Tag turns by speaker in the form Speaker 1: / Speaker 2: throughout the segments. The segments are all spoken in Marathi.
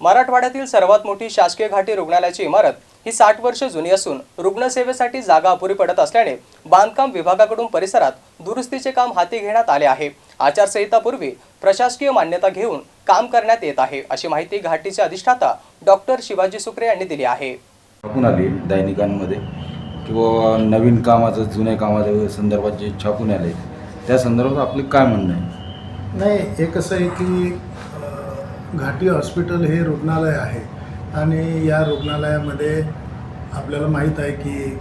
Speaker 1: मराठवाड्यातील सर्वात मोठी शासकीय घाटी रुग्णालयाची इमारत ही साठ वर्ष जुनी असून रुग्णसेवेसाठी जागा अपुरी पडत असल्याने बांधकाम विभागाकडून परिसरात दुरुस्तीचे काम हाती घेण्यात आले आहे. आचारसंहितापूर्वी प्रशासकीय मान्यता घेऊन काम करण्यात येत आहे अशी माहिती घाटीचे अधिष्ठाता डॉक्टर शिवाजी सुक्रे यांनी दिली आहे.
Speaker 2: छापून आली दैनिकांमध्ये. किंवा नवीन कामाचं जुन्या कामाच्या संदर्भात जे छापून आले त्या संदर्भात आपलं काय म्हणणं आहे?
Speaker 3: नाही हे कसं आहे की घाटी हॉस्पिटल हे रुग्णालय आहे. आणि या रुग्णालयामध्ये आपल्याला माहीत आहे की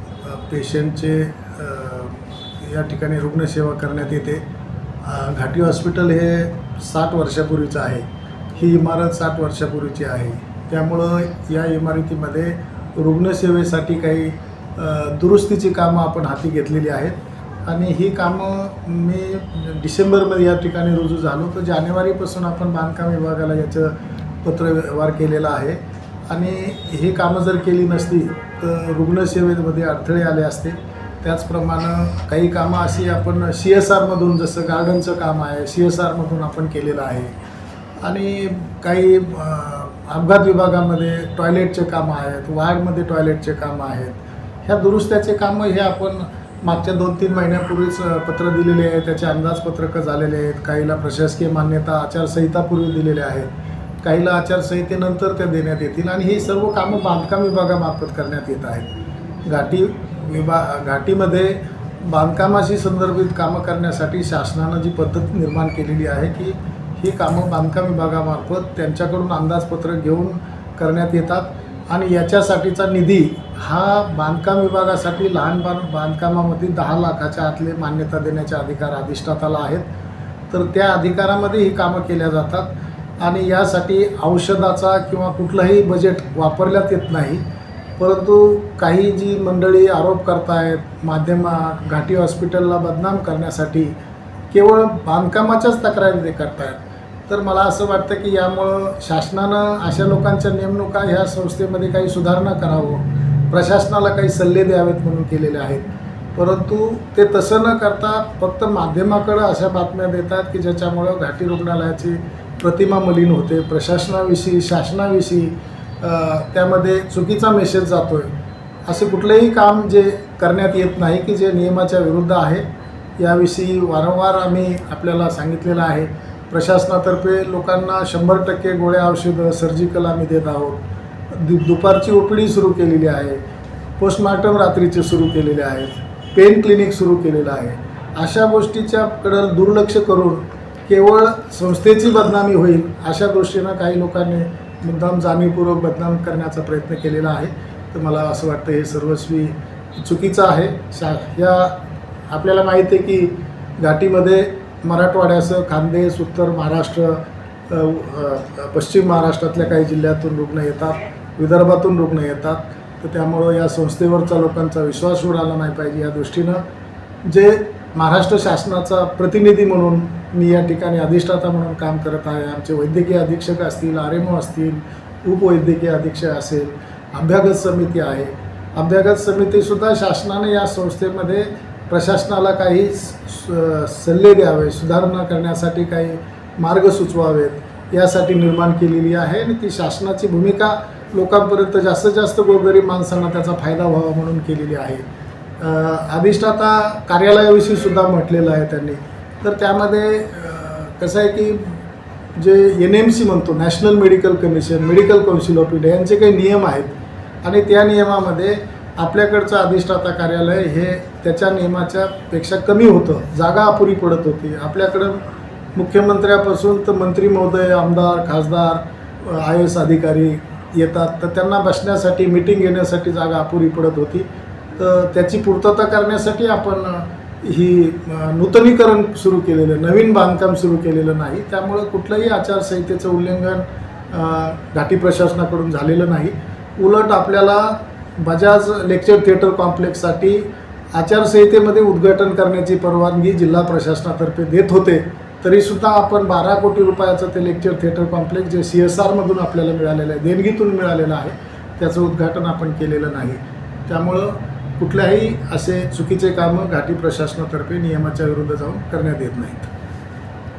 Speaker 3: पेशंटचे या ठिकाणी रुग्णसेवा करण्यात येते. घाटी हॉस्पिटल हे साठ वर्षापूर्वीचं आहे. ही इमारत साठ वर्षापूर्वीची आहे. त्यामुळं या इमारतीमध्ये रुग्णसेवेसाठी काही दुरुस्तीची कामं आपण हाती घेतलेली आहेत. आणि ही कामं मी डिसेंबरमध्ये या ठिकाणी रुजू झालो. तर जानेवारीपासून आपण बांधकाम विभागाला याचं पत्रव्यवहार केलेला आहे. आणि ही कामं जर केली नसती तर रुग्णसेवेमध्ये अडथळे आले असते. त्याचप्रमाणे काही कामं अशी आपण सी एस आरमधून जसं गार्डनचं काम आहे सी एस आरमधून आपण केलेलं आहे. आणि काही अपघात विभागामध्ये टॉयलेटचे कामं आहेत वार्डमध्ये टॉयलेटचे कामं आहेत. ह्या दुरुस्त्याचे कामं हे आपण मागच्या दोन तीन महिन्यापूर्वीच पत्र दिलेले आहे त्याचे अंदाजपत्रकं झालेले आहेत. काहीला प्रशासकीय मान्यता आचारसंहितापूर्वी दिलेल्या आहेत. काहीला आचारसंहितेनंतर त्या देण्यात येतील आणि ही सर्व कामं बांधकाम विभागामार्फत करण्यात येत आहेत. घाटी विभा घाटीमध्ये बांधकामाशी संदर्भित कामं करण्यासाठी शासनानं जी पद्धत निर्माण केलेली आहे की ही कामं बांधकाम विभागामार्फत त्यांच्याकडून अंदाजपत्रक घेऊन करण्यात येतात आणि याच्यासाठीचा निधी हा बांधकाम विभागासाठी लहान बांध बांधकामामध्ये दहा लाखाच्या आतले मान्यता देण्याचे अधिकार अधिष्ठाताला आहेत. तर त्या अधिकारामध्ये ही कामं केल्या जातात आणि यासाठी औषधाचा किंवा कुठलंही बजेट वापरण्यात येत नाही. परंतु काही जी मंडळी आरोप करतायत माध्यमा घाटी हॉस्पिटलला बदनाम करण्यासाठी केवळ बांधकामाच्याच तक्रारी ते करतायत. तर मला असं वाटतं की यामुळं शासनानं अशा लोकांच्या नेमणुका ह्या संस्थेमध्ये काही सुधारणा करावं. प्रशासनाला काही सल्ले द्यावेत म्हणून केलेले आहेत. परंतु ते तसं न करता फक्त माध्यमाकडं अशा बातम्या देतात की ज्याच्यामुळं घाटी रुग्णालयाची प्रतिमा मलिन होते. प्रशासनाविषयी शासनाविषयी त्यामध्ये चुकीचा मेसेज जातो आहे असे कुठलेही काम जे करण्यात येत नाही की जे नियमाच्या विरुद्ध आहे याविषयी वारंवार आम्ही आपल्याला सांगितलेलं आहे. प्रशासनातर्फे लोकांना शंभर टक्के गोळ्या औषधं सर्जिकल आम्ही देत आहोत. दु दुपारची ओपीडी सुरू केलेली आहे. पोस्टमार्टम रात्रीचे सुरू केलेले आहेत. पेन क्लिनिक सुरू केलेलं आहे. अशा गोष्टीच्याकडं दुर्लक्ष करून केवळ संस्थेची बदनामी होईल अशा दृष्टीनं काही लोकांनी मुद्दाम जाणीवपूर्वक बदनाम करण्याचा प्रयत्न केलेला आहे. तर मला असं वाटतं हे सर्वस्वी चुकीचं आहे. शा या आपल्याला माहिती आहे की घाटीमध्ये मराठवाड्यासह खानदेश उत्तर महाराष्ट्र पश्चिम महाराष्ट्रातल्या काही जिल्ह्यातून रुग्ण येतात. विदर्भातून रुग्ण येतात. तर त्यामुळं या संस्थेवरचा लोकांचा विश्वास उडाला नाही पाहिजे या दृष्टीनं. जे महाराष्ट्र शासनाचा प्रतिनिधी म्हणून मी या ठिकाणी अधिष्ठाता म्हणून काम करत आहे आमचे वैद्यकीय अधीक्षक असतील आर एम ओ असतील उपवैद्यकीय अधीक्षक असेल अभ्यागत समिती आहे. अभ्यागत समितीसुद्धा शासनाने या संस्थेमध्ये प्रशासनाला काही स- सल्ले द्यावे सुधारणा करण्यासाठी काही मार्ग सुचवावेत यासाठी निर्माण केलेली आहे आणि ती शासनाची भूमिका लोकांपर्यंत जास्तीत जास्त गोरगरीब माणसांना त्याचा फायदा व्हावा म्हणून केलेली आहे. अधिष्ठाता कार्यालयाविषयी सुद्धा म्हटलेलं आहे त्यांनी. तर त्यामध्ये कसं आहे की जे एन एम सी म्हणतो national medical commission medical council of India यांचे काही नियम आहेत. आणि त्या नियमामध्ये आपल्याकडचं अधिष्ठाता कार्यालय हे त्याच्या नियमाच्या पेक्षा कमी होतं. जागा अपुरी पडत होती. आपल्याकडं मुख्यमंत्र्यापासून तर मंत्री महोदय आमदार खासदार आय एस अधिकारी येतात तर त्यांना बसण्यासाठी मिटिंग घेण्यासाठी जागा अपुरी पडत होती. तर त्याची पूर्तता करण्यासाठी आपण ही नूतनीकरण सुरू केलेलं नवीन बांधकाम सुरू केलेलं नाही. त्यामुळं कुठलंही आचारसंहितेचं उल्लंघन घाटी प्रशासनाकडून झालेलं नाही. उलट आपल्याला बजाज लेक्चर थिएटर कॉम्प्लेक्ससाठी आचारसंहितेमध्ये उद्घाटन करण्याची परवानगी जिल्हा प्रशासनातर्फे देत होते. तरीसुद्धा आपण बारा कोटी रुपयाचं ते लेक्चर थिएटर कॉम्प्लेक्स जे सी एस आरमधून आपल्याला मिळालेलं आहे देणगीतून मिळालेलं आहे त्याचं उद्घाटन आपण केलेलं नाही. त्यामुळं कुठल्याही असे चुकीचे कामं घाटी प्रशासनातर्फे नियमाच्या विरुद्ध जाऊन करण्यात येत नाहीत.